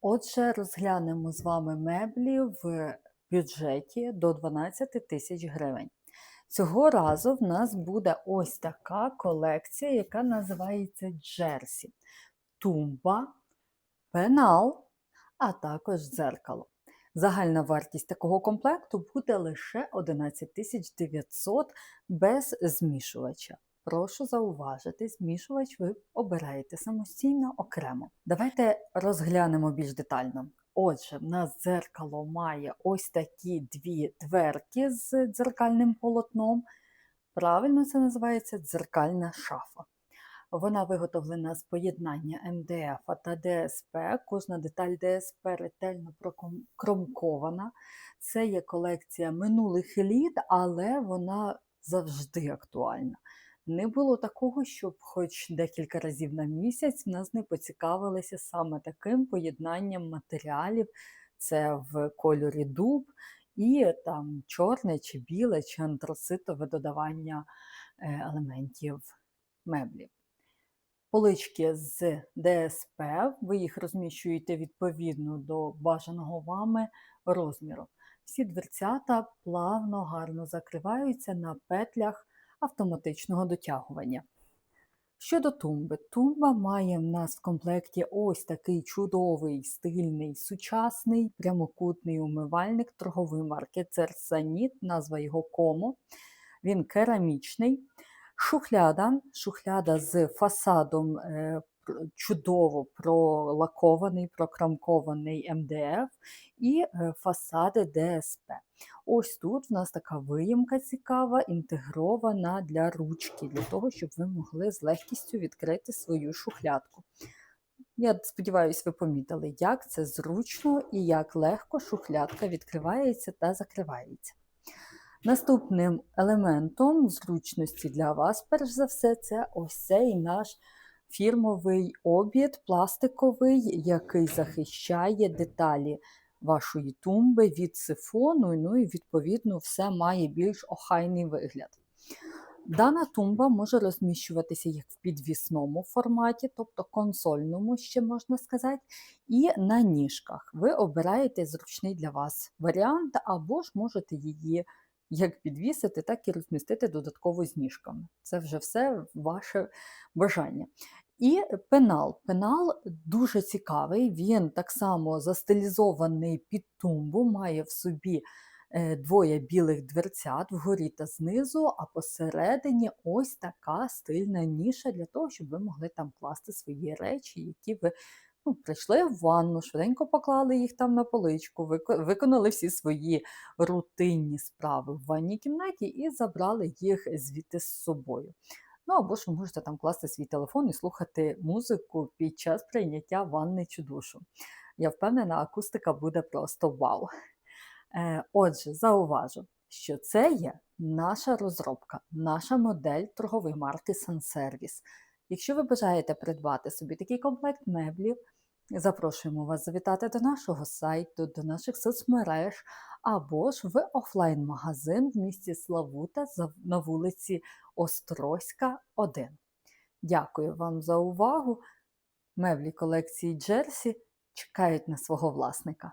Отже, розглянемо з вами меблі в бюджеті до 12 тисяч гривень. Цього разу в нас буде ось така колекція, яка називається Джерсі. Тумба, пенал, а також дзеркало. Загальна вартість такого комплекту буде лише 11 900 без змішувача. Прошу зауважити, змішувач ви обираєте самостійно окремо. Давайте розглянемо більш детально. Отже, в нас дзеркало має ось такі дві дверки з дзеркальним полотном. Правильно це називається дзеркальна шафа. Вона виготовлена з поєднання МДФ та ДСП. Кожна деталь ДСП ретельно прокромкована. Це є колекція минулих літ, але вона завжди актуальна. Не було такого, щоб хоч декілька разів на місяць в нас не поцікавилися саме таким поєднанням матеріалів. Це в кольорі дуб і там чорне чи біле, чи антрацитове додавання е, елементів меблів. Полички з ДСП, ви їх розміщуєте відповідно до бажаного вами розміру. Всі дверцята плавно, гарно закриваються на петлях автоматичного дотягування. Щодо тумби, тумба має в нас в комплекті ось такий чудовий, стильний, сучасний прямокутний умивальник торгової марки Церсаніт, назва його Комо. Він керамічний. Шухляда, шухляда з фасадом е, чудово пролакований, прокрамкований МДФ і е, фасади ДСП. Ось тут в нас така виїмка цікава, інтегрована для ручки, для того, щоб ви могли з легкістю відкрити свою шухлядку. Я сподіваюся, ви помітили, як це зручно і як легко шухлядка відкривається та закривається. Наступним елементом зручності для вас, перш за все, це ось цей наш фірмовий обід пластиковий, який захищає деталі вашої тумби від сифону, ну і, відповідно, все має більш охайний вигляд. Дана тумба може розміщуватися як в підвісному форматі, тобто консольному, ще можна сказати, і на ніжках. Ви обираєте зручний для вас варіант, або ж можете її як підвісити, так і розмістити додатково з ніжками. Це вже все ваше бажання. І пенал. Пенал дуже цікавий, він так само застилізований під тумбу, має в собі е, двоє білих дверцят вгорі та знизу, а посередині ось така стильна ніша для того, щоб ви могли там класти свої речі, які ви ну, прийшли в ванну, швиденько поклали їх там на поличку, виконали всі свої рутинні справи в ванній кімнаті і забрали їх звідти з собою. Ну або ж ви можете там класти свій телефон і слухати музику під час прийняття ванни чи душу. Я впевнена, акустика буде просто вау. Е, Отже, зауважу, що це є наша розробка, наша модель торгової марки Санservice. Якщо ви бажаєте придбати собі такий комплект меблів, запрошуємо вас завітати до нашого сайту, до наших соцмереж або ж в офлайн-магазин в місті Славута на вулиці Острозька, 1. Дякую вам за увагу! Меблі колекції Джерсі чекають на свого власника.